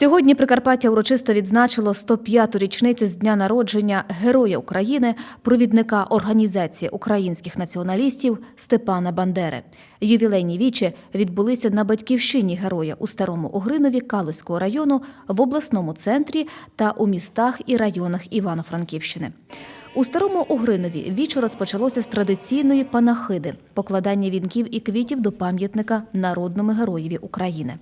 Сьогодні Прикарпаття урочисто відзначило 105-ту річницю з дня народження Героя України, провідника Організації українських націоналістів Степана Бандери. Ювілейні вічі відбулися на батьківщині героя у Старому Огринові Калузького району, в обласному центрі та у містах і районах Івано-Франківщини. У старому Угринові віче розпочалося з традиційної панахиди покладання вінків і квітів до пам'ятника народному героєві України.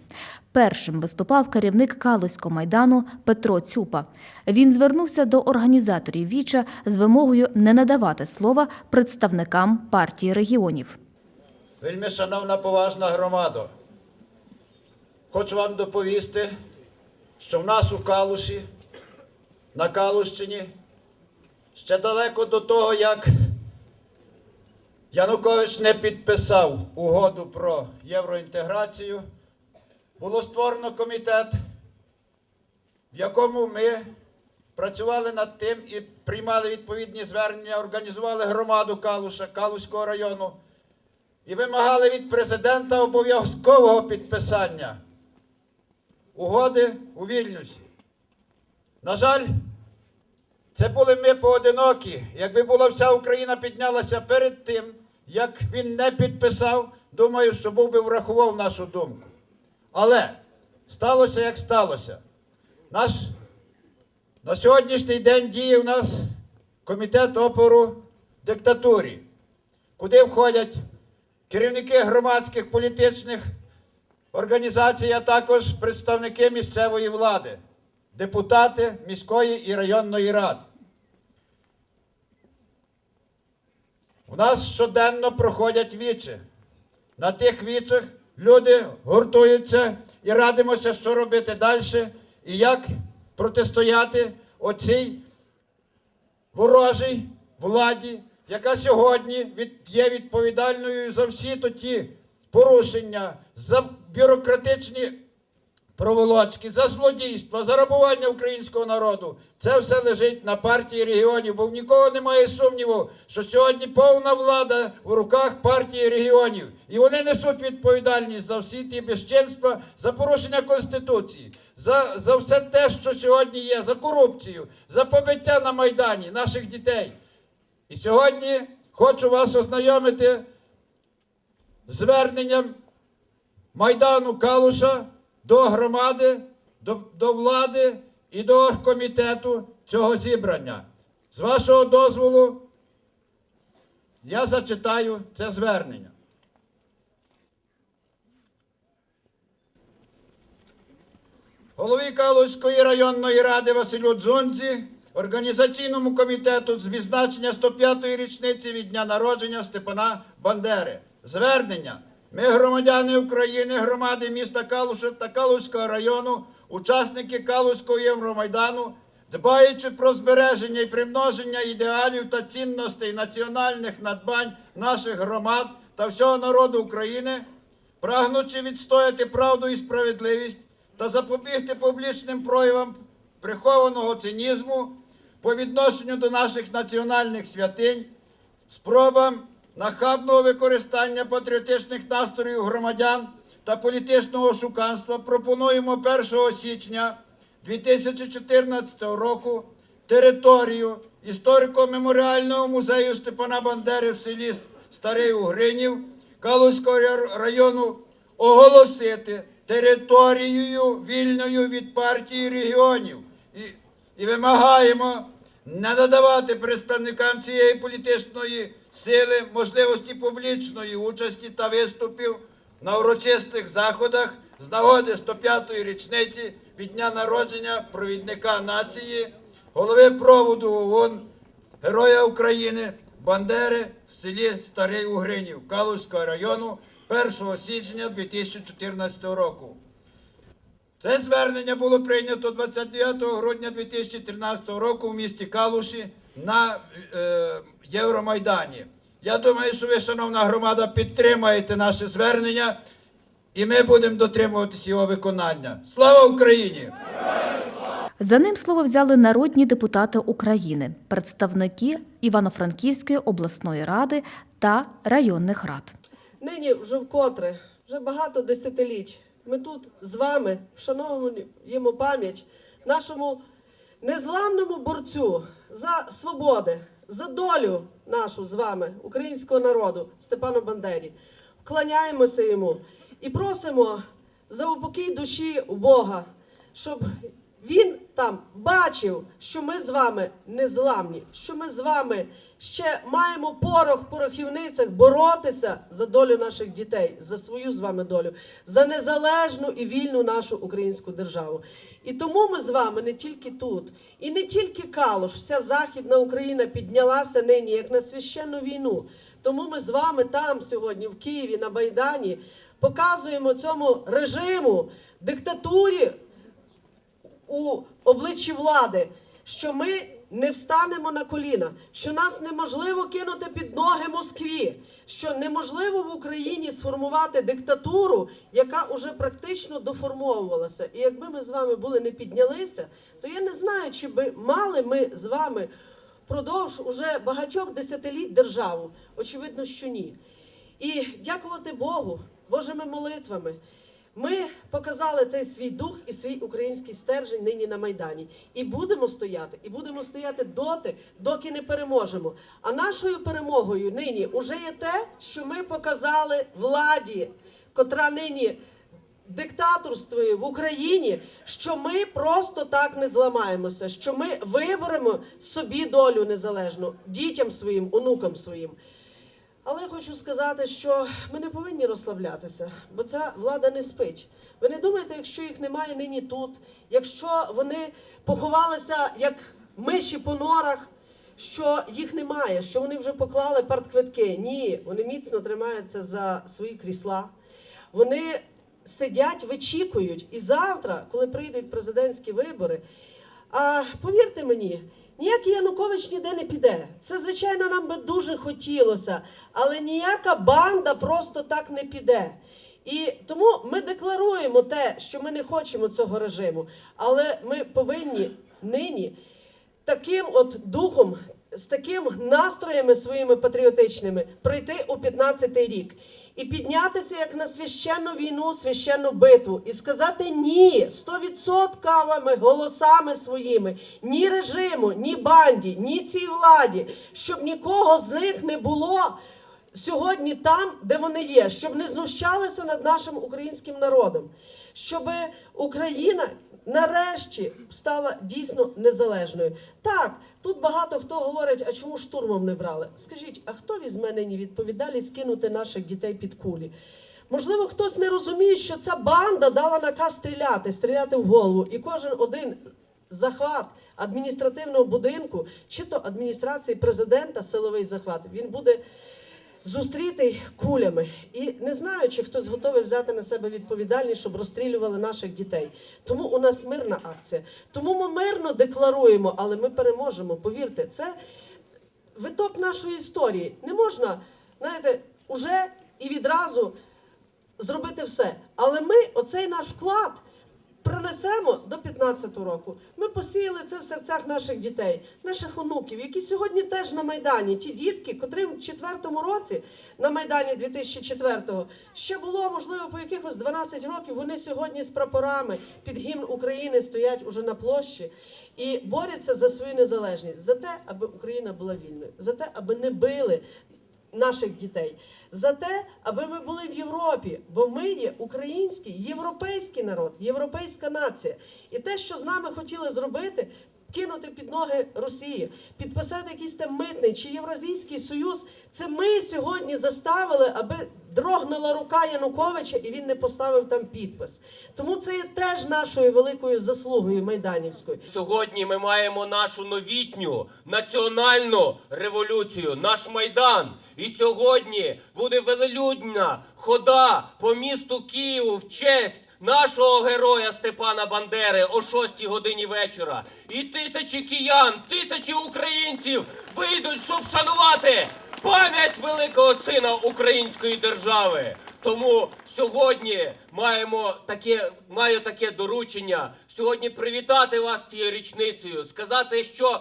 Першим виступав керівник Калузького майдану Петро Цюпа. Він звернувся до організаторів віча з вимогою не надавати слова представникам партії регіонів. Вельми шановна поважна громада, хочу вам доповісти, що в нас у Калуші, на Калущині, ще далеко до того, як Янукович не підписав угоду про євроінтеграцію, було створено комітет, в якому ми працювали над тим і приймали відповідні звернення, організували громаду Калуша, Калуського району і вимагали від президента обов'язкового підписання угоди у Вільнюсі. На жаль, це були ми поодинокі. Якби була вся Україна піднялася перед тим, як він не підписав, думаю, що був би врахував нашу думку. Але сталося, як сталося. Наш на сьогоднішній день діє в нас комітет опору диктатурі, куди входять керівники громадських політичних організацій, а також представники місцевої влади, депутати міської і районної ради. Нас щоденно проходять вічі. На тих вічах люди гуртуються і радимося, що робити далі і як протистояти оцій ворожій владі, яка сьогодні є відповідальною за всі ті порушення, за бюрократичні проволочки, за злодійства, за рабування українського народу. Це все лежить на партії регіонів, бо в нікого немає сумніву, що сьогодні повна влада в руках партії регіонів. І вони несуть відповідальність за всі ті безчинства, за порушення Конституції, за, за все те, що сьогодні є, за корупцію, за побиття на Майдані наших дітей. І сьогодні хочу вас ознайомити з зверненням Майдану Калуша до громади, до, до влади і до комітету цього зібрання. З вашого дозволу я зачитаю це звернення. Голові Калузької районної ради Василю Дзунзі, організаційному комітету з відзначення 105-ї річниці від дня народження Степана Бандери. Звернення. Ми, громадяни України, громади міста Калуша та Калузького району, учасники Калузького Євромайдану, дбаючи про збереження і примноження ідеалів та цінностей національних надбань наших громад та всього народу України, прагнучи відстояти правду і справедливість та запобігти публічним проявам прихованого цинізму по відношенню до наших національних святинь, спробам нахабного використання патріотичних настроїв громадян та політичного шуканства пропонуємо 1 січня 2014 року територію історико-меморіального музею Степана Бандери в селі Старий Угринів Калузького району оголосити територією вільною від партії регіонів. І, і вимагаємо не надавати представникам цієї політичної сили можливості публічної участі та виступів на урочистих заходах з нагоди 105-ї річниці від дня народження провідника нації, голови проводу ООН, Героя України Бандери в селі Старий Угринів Калузького району 1 січня 2014 року. Це звернення було прийнято 29 грудня 2013 року в місті Калуші на е, Євромайдані. Я думаю, що ви, шановна громада, підтримаєте наше звернення, і ми будемо дотримуватися його виконання. Слава Україні! За ним слово взяли народні депутати України, представники Івано-Франківської обласної ради та районних рад. Нині вже вкотре, вже багато десятиліть ми тут з вами вшановуємо пам'ять нашому незламному борцю за свободи, за долю нашу з вами, українського народу, Степану Бандері. Вклоняємося йому і просимо за упокій душі у Бога, щоб він там бачив, що ми з вами незламні, що ми з вами ще маємо порох в порохівницях боротися за долю наших дітей, за свою з вами долю, за незалежну і вільну нашу українську державу. І тому ми з вами не тільки тут, і не тільки Калуш, вся Західна Україна піднялася нині як на священну війну. Тому ми з вами там сьогодні, в Києві, на Байдані, показуємо цьому режиму, диктатурі у обличчі влади, що ми не встанемо на коліна, що нас неможливо кинути під ноги Москві, що неможливо в Україні сформувати диктатуру, яка уже практично доформовувалася. І якби ми з вами були не піднялися, то я не знаю, чи би мали ми з вами впродовж уже багатьох десятиліть державу. Очевидно, що ні. І дякувати Богу, Божими молитвами. Ми показали цей свій дух і свій український стержень нині на Майдані. І будемо стояти, і будемо стояти доти, доки не переможемо. А нашою перемогою нині вже є те, що ми показали владі, котра нині диктаторствує в Україні, що ми просто так не зламаємося, що ми виберемо собі долю незалежну, дітям своїм, онукам своїм. Але я хочу сказати, що ми не повинні розслаблятися, бо ця влада не спить. Ви не думаєте, якщо їх немає нині тут, якщо вони поховалися як миші по норах, що їх немає, що вони вже поклали партквитки. Ні, вони міцно тримаються за свої крісла. Вони сидять, вичікують. І завтра, коли прийдуть президентські вибори, а повірте мені, ніякий Янукович ніде не піде. Це, звичайно, нам би дуже хотілося, але ніяка банда просто так не піде. І тому ми декларуємо те, що ми не хочемо цього режиму, але ми повинні нині таким от духом, з таким настроями своїми патріотичними прийти у 15-й рік і піднятися як на священну війну, священну битву, і сказати ні 100% голосами своїми, ні режиму, ні банді, ні цій владі, щоб нікого з них не було сьогодні там, де вони є, щоб не знущалися над нашим українським народом, щоб Україна нарешті стала дійсно незалежною. Так, тут багато хто говорить, а чому штурмом не брали? Скажіть, а хто візьме нині відповідальність кинути наших дітей під кулі? Можливо, хтось не розуміє, що ця банда дала наказ стріляти, стріляти в голову, і кожен один захват адміністративного будинку, чи то адміністрації президента, силовий захват, він буде зустрітий кулями. І не знаю, чи хтось готовий взяти на себе відповідальність, щоб розстрілювали наших дітей. Тому у нас мирна акція. Тому ми мирно декларуємо, але ми переможемо. Повірте, це виток нашої історії. Не можна, знаєте, уже і відразу зробити все. Але ми оцей наш вклад принесемо до 15-го року. Ми посіяли це в серцях наших дітей, наших онуків, які сьогодні теж на Майдані. Ті дітки, котрим в четвертому році на Майдані 2004-го ще було, можливо, по якихось 12 років, вони сьогодні з прапорами під гімн України стоять уже на площі і борються за свою незалежність, за те, аби Україна була вільною, за те, аби не били наших дітей, за те, аби ми були в Європі, бо ми є український, європейський народ, європейська нація. І те, що з нами хотіли зробити. Кинути під ноги Росії, підписати якийсь там митний чи Євразійський союз. Це ми сьогодні заставили, аби дрогнула рука Януковича, і він не поставив там підпис. Тому це є теж нашою великою заслугою майданівською. Сьогодні ми маємо нашу новітню національну революцію, наш майдан. І сьогодні буде велелюдна хода по місту Києву в честь нашого героя Степана Бандери о 6 годині вечора. І тисячі киян, тисячі українців вийдуть, щоб вшанувати пам'ять великого сина української держави. Тому сьогодні маємо таке, маю таке доручення сьогодні привітати вас цією річницею, сказати, що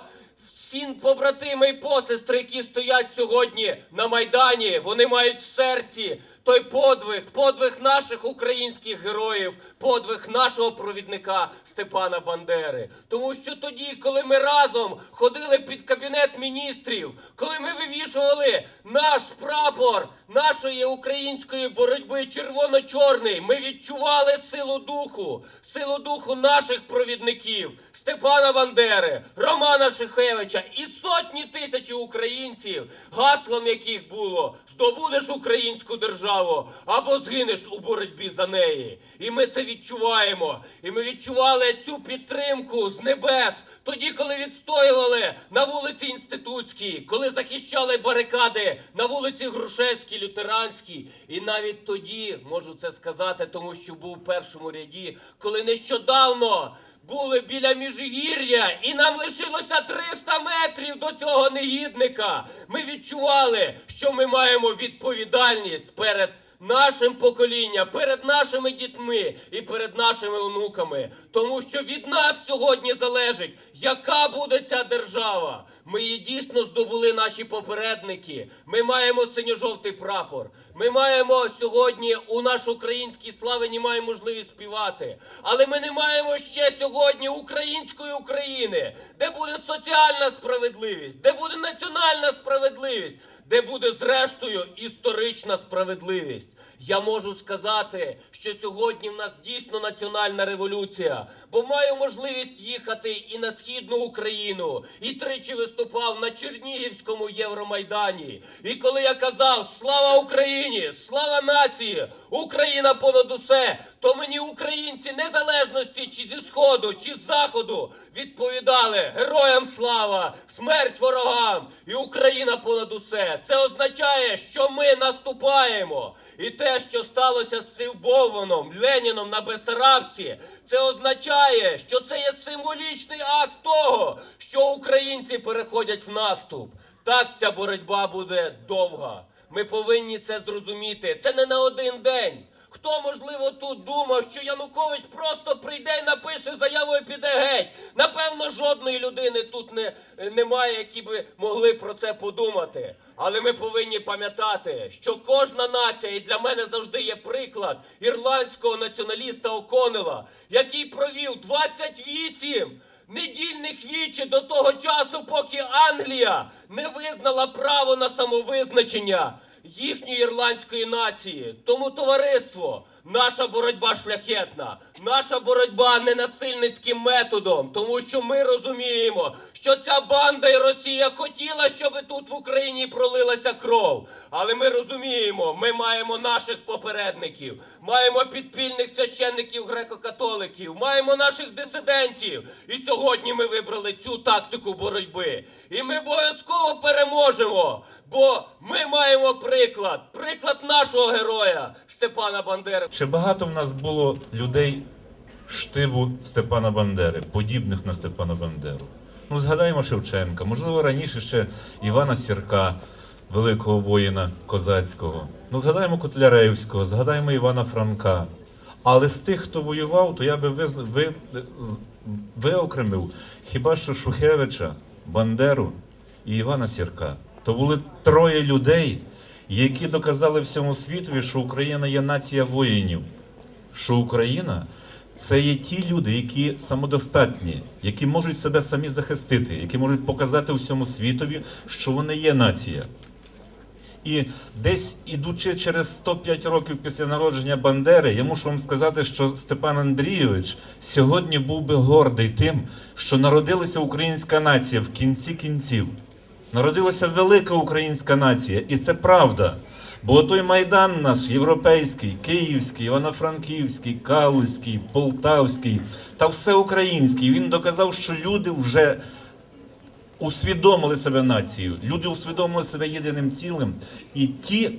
всі побратими і посестри, які стоять сьогодні на Майдані, вони мають в серці той подвиг, подвиг наших українських героїв, подвиг нашого провідника Степана Бандери. Тому що тоді, коли ми разом ходили під кабінет міністрів, коли ми вивішували наш прапор нашої української боротьби червоно-чорний, ми відчували силу духу, силу духу наших провідників Степана Бандери, Романа Шихевича і сотні тисяч українців, гаслом яких було здобудеш українську державу або згинеш у боротьбі за неї. І ми це відчуваємо. І ми відчували цю підтримку з небес тоді, коли відстоювали на вулиці Інститутській, коли захищали барикади на вулиці Грушевській, Лютеранській. І навіть тоді можу це сказати, тому що був у першому ряді, коли нещодавно. Були біля Міжгір'я, і нам лишилося 300 метрів до цього негідника. Ми відчували, що ми маємо відповідальність перед нашим поколінням, перед нашими дітьми і перед нашими онуками. Тому що від нас сьогодні залежить, яка буде ця держава. Ми її дійсно здобули наші попередники. Ми маємо синьо-жовтий прапор. Ми маємо сьогодні у наш українській славині маємо можливість співати. Але ми не маємо ще сьогодні української України, де буде соціальна справедливість, де буде національна справедливість, де буде зрештою історична справедливість. Я можу сказати, що сьогодні в нас дійсно національна революція, бо маю можливість їхати і на східну Україну, і тричі виступав на Чернігівському Євромайдані. І коли я казав Слава Україні! Слава нації! Україна понад усе! То мені українці незалежності чи зі сходу, чи з заходу відповідали героям слава, смерть ворогам і Україна понад усе. Це означає, що ми наступаємо. І те, що сталося з Сивбованом, Леніном на Бесарабці, це означає, що це є символічний акт того, що українці переходять в наступ. Так ця боротьба буде довга. Ми повинні це зрозуміти. Це не на один день. Хто, можливо, тут думав, що Янукович просто прийде і напише заяву і піде геть? Напевно, жодної людини тут не, немає, які би могли про це подумати. Але ми повинні пам'ятати, що кожна нація, і для мене завжди є приклад ірландського націоналіста О'Коннелла, який провів 28 недільних вічі до того часу, поки Англія не визнала право на самовизначення їхньої ірландської нації. Тому товариство, наша боротьба шляхетна, наша боротьба не насильницьким методом, тому що ми розуміємо, що ця банда і Росія хотіла, щоб тут в Україні пролилася кров. Але ми розуміємо, ми маємо наших попередників, маємо підпільних священників греко-католиків, маємо наших дисидентів. І сьогодні ми вибрали цю тактику боротьби. І ми обов'язково переможемо. Бо ми маємо приклад, приклад нашого героя Степана Бандери. Чи багато в нас було людей штибу Степана Бандери, подібних на Степана Бандеру? Ну, згадаємо Шевченка, можливо, раніше ще Івана Сірка, великого воїна козацького. Ну, згадаємо Котляревського, згадаємо Івана Франка. Але з тих, хто воював, то я би ви... з- виокремив хіба що Шухевича, Бандеру і Івана Сірка. То були троє людей, які доказали всьому світові, що Україна є нація воїнів, що Україна це є ті люди, які самодостатні, які можуть себе самі захистити, які можуть показати всьому світові, що вони є нація. І десь ідучи через 105 років після народження Бандери, я мушу вам сказати, що Степан Андрійович сьогодні був би гордий тим, що народилася українська нація в кінці кінців. Народилася велика українська нація, і це правда. Бо той майдан наш європейський, київський, івано-франківський, калузький, полтавський та всеукраїнський, він доказав, що люди вже усвідомили себе нацією, люди усвідомили себе єдиним цілим. І ті,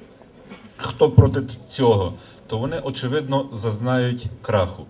хто проти цього, то вони очевидно зазнають краху.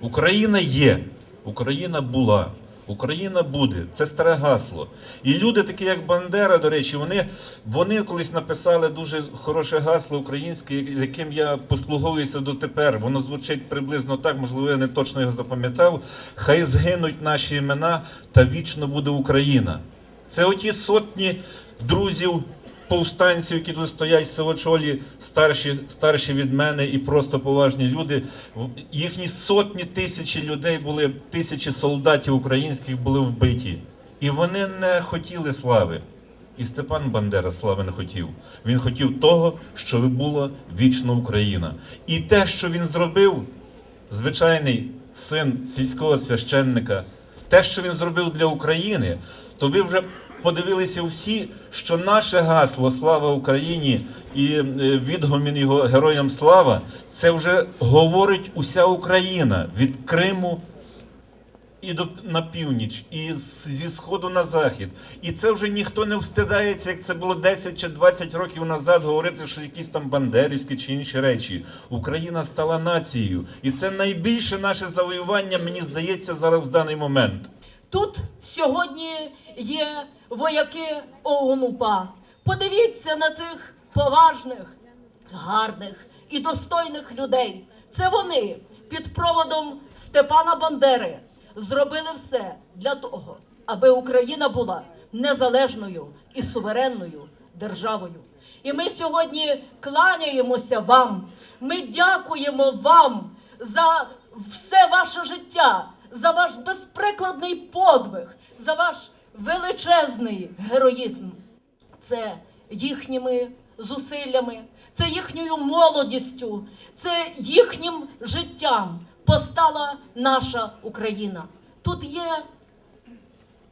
Україна є, Україна була, Україна буде. Це старе гасло. І люди, такі як Бандера, до речі, вони, вони колись написали дуже хороше гасло українське, яким я послуговуюся дотепер. Воно звучить приблизно так, можливо, я не точно його запам'ятав. Хай згинуть наші імена, та вічно буде Україна. Це оті сотні друзів, повстанців, які тут стоять в Сивочолі, старші, старші від мене і просто поважні люди. Їхні сотні тисячі людей були, тисячі солдатів українських були вбиті. І вони не хотіли слави. І Степан Бандера слави не хотів. Він хотів того, щоб була вічна Україна. І те, що він зробив, звичайний син сільського священника, те, що він зробив для України, то ви вже подивилися всі, що наше гасло Слава Україні і е, відгомін його героям слава, це вже говорить уся Україна від Криму і до на північ, і зі сходу на захід. І це вже ніхто не встидається, як це було 10 чи 20 років назад, говорити, що якісь там бандерівські чи інші речі. Україна стала нацією, і це найбільше наше завоювання, мені здається, зараз в даний момент. Тут сьогодні є вояки ОУН-УПА. Подивіться на цих поважних, гарних і достойних людей. Це вони під проводом Степана Бандери зробили все для того, аби Україна була незалежною і суверенною державою. І ми сьогодні кланяємося вам. Ми дякуємо вам за все ваше життя, за ваш безприкладний подвиг, за ваш величезний героїзм. Це їхніми зусиллями, це їхньою молодістю, це їхнім життям постала наша Україна. Тут є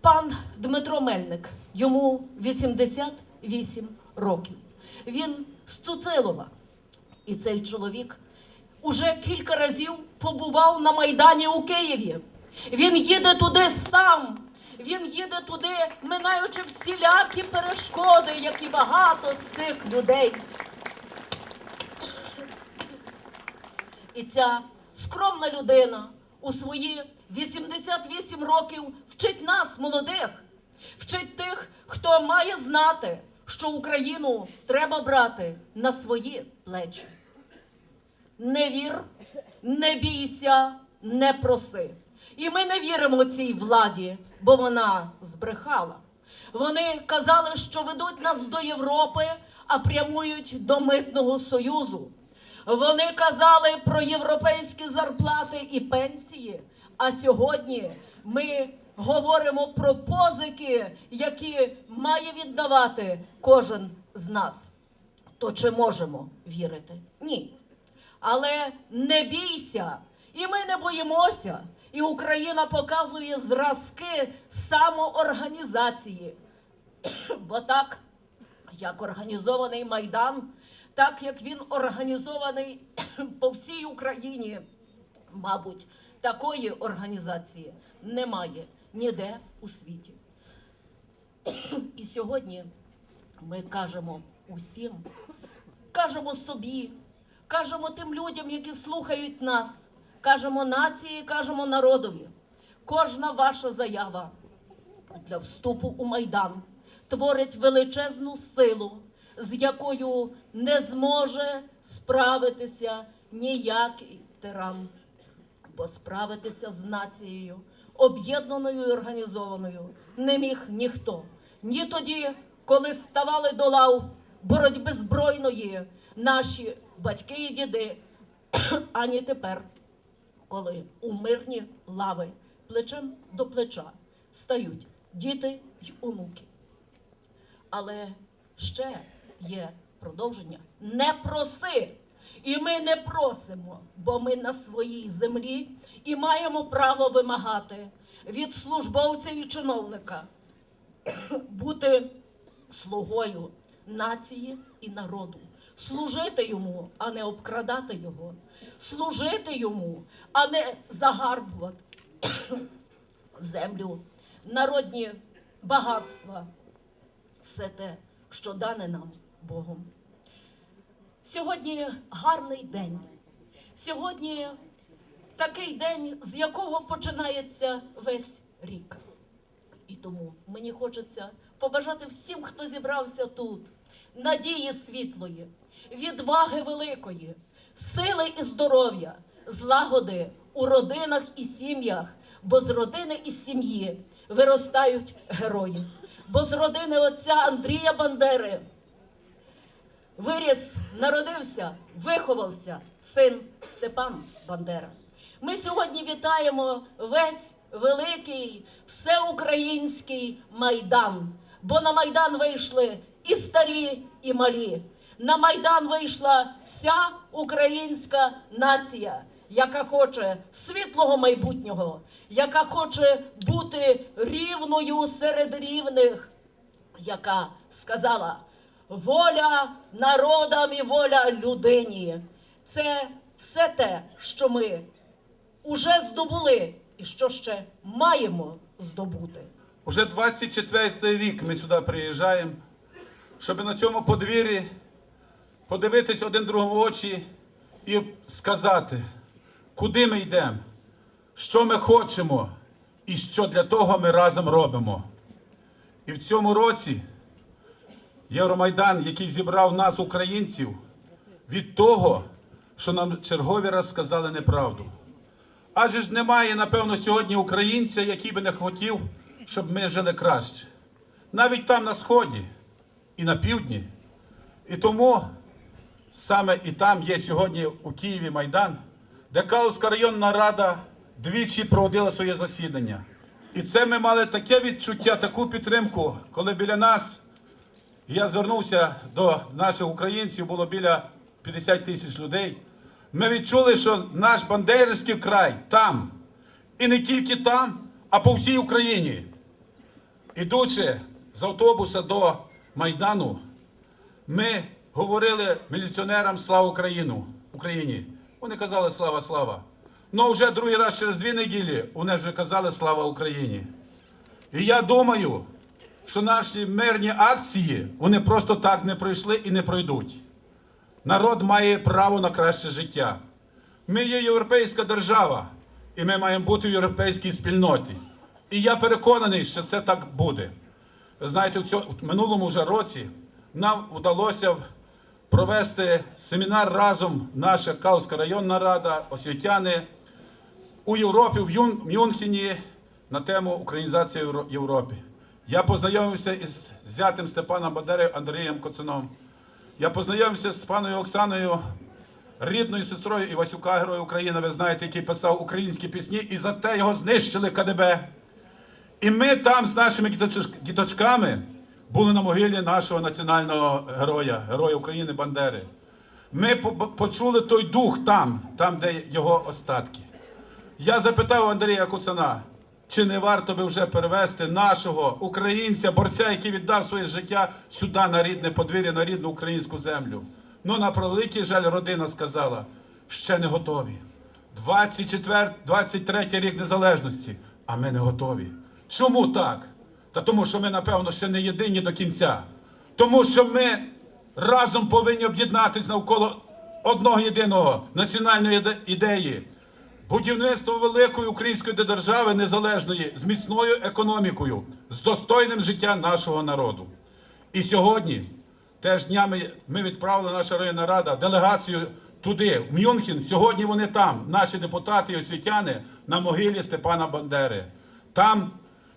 пан Дмитро Мельник, йому 88 років. Він з Цуцилова. І цей чоловік уже кілька разів побував на Майдані у Києві. Він їде туди сам. Він їде туди, минаючи всілякі перешкоди, як і багато з цих людей. І ця скромна людина у свої 88 років вчить нас, молодих, вчить тих, хто має знати, що Україну треба брати на свої плечі. Не вір, не бійся, не проси. І ми не віримо цій владі, бо вона збрехала. Вони казали, що ведуть нас до Європи, а прямують до митного союзу. Вони казали про європейські зарплати і пенсії. А сьогодні ми говоримо про позики, які має віддавати кожен з нас. То чи можемо вірити? Ні. Але не бійся, і ми не боїмося. І Україна показує зразки самоорганізації. Бо так, як організований Майдан, так як він організований по всій Україні, мабуть, такої організації немає ніде у світі. І сьогодні ми кажемо усім, кажемо собі, кажемо тим людям, які слухають нас, кажемо нації, кажемо народові. Кожна ваша заява для вступу у Майдан творить величезну силу, з якою не зможе справитися ніякий тиран. Бо справитися з нацією, об'єднаною і організованою, не міг ніхто. Ні тоді, коли ставали до лав боротьби збройної наші батьки і діди, ані тепер, коли у мирні лави плечем до плеча стають діти й онуки. Але ще є продовження. Не проси. І ми не просимо, бо ми на своїй землі і маємо право вимагати від службовця і чиновника бути слугою нації і народу, служити йому, а не обкрадати його, служити йому, а не загарбувати землю, народні багатства, все те, що дане нам Богом. Сьогодні гарний день. Сьогодні такий день, з якого починається весь рік. І тому мені хочеться побажати всім, хто зібрався тут, надії світлої, відваги великої, сили і здоров'я, злагоди у родинах і сім'ях, бо з родини і сім'ї виростають герої. бо з родини отця Андрія Бандери виріс, народився, виховався син Степан Бандера. Ми сьогодні вітаємо весь великий всеукраїнський майдан, бо на майдан вийшли і старі, і малі. На майдан вийшла вся українська нація, яка хоче світлого майбутнього, яка хоче бути рівною серед рівних, яка сказала: воля народам і воля людині. Це все те, що ми уже здобули і що ще маємо здобути. Уже 24 рік ми сюди приїжджаємо, щоб на цьому подвір'ї подивитись один другому в очі і сказати, куди ми йдемо, що ми хочемо і що для того ми разом робимо. І в цьому році Євромайдан, який зібрав нас, українців, від того, що нам черговий раз сказали неправду. Адже ж немає, напевно, сьогодні українця, який би не хотів, щоб ми жили краще. Навіть там на Сході і на півдні. І тому саме і там є сьогодні у Києві Майдан, де Калузька районна рада двічі проводила своє засідання. І це ми мали таке відчуття, таку підтримку, коли біля нас, я звернувся до наших українців, було біля 50 тисяч людей. Ми відчули, що наш Бандерівський край там. І не тільки там, а по всій Україні. Ідучи з автобуса до Майдану, ми говорили міліціонерам слава Україну, Україні. Вони казали слава, слава. Ну вже другий раз через дві неділі вони вже казали слава Україні. І я думаю, що наші мирні акції вони просто так не пройшли і не пройдуть. Народ має право на краще життя. Ми є європейська держава, і ми маємо бути в європейській спільноті. І я переконаний, що це так буде. Ви знаєте, в цьому в минулому вже році нам вдалося провести семінар разом, наша Каузька районна рада, освітяни у Європі, в Мюнхені на тему Українізація Євро- Європи. Я познайомився із зятем Степана Бандери Андрієм Коцином. Я познайомився з паною Оксаною, рідною сестрою Івасюка, Героя України, ви знаєте, який писав українські пісні, і за те його знищили КДБ. І ми там з нашими діточ- діточками були на могилі нашого національного героя, героя України Бандери. Ми почули той дух там, там, де його остатки. Я запитав Андрія Куцана, чи не варто би вже перевести нашого українця, борця, який віддав своє життя сюди на рідне подвір'я, на рідну українську землю. Ну, на превеликий жаль, родина сказала, ще не готові. 24, 23 рік незалежності, а ми не готові. Чому так? Та тому, що ми, напевно, ще не єдині до кінця. Тому що ми разом повинні об'єднатися навколо одного єдиного національної ідеї. Будівництво великої української держави незалежної з міцною економікою, з достойним життя нашого народу. І сьогодні, теж днями, ми відправили наша районна рада делегацію туди, в Мюнхен. Сьогодні вони там, наші депутати і освітяни, на могилі Степана Бандери. Там,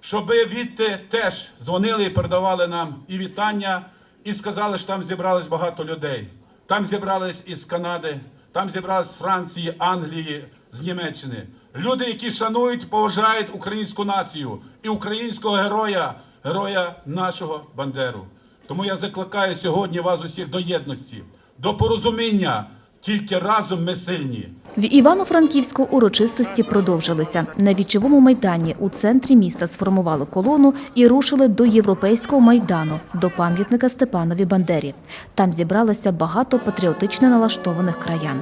щоби відти теж дзвонили і передавали нам і вітання, і сказали, що там зібрались багато людей. Там зібрались із Канади, там зібрались з Франції, Англії, з Німеччини. Люди, які шанують, поважають українську націю і українського героя, героя нашого Бандеру. Тому я закликаю сьогодні вас усіх до єдності, до порозуміння. Тільки разом ми сильні. В Івано-Франківську урочистості продовжилися. На вічовому майдані у центрі міста сформували колону і рушили до європейського майдану, до пам'ятника Степанові Бандері. Там зібралося багато патріотично налаштованих краян.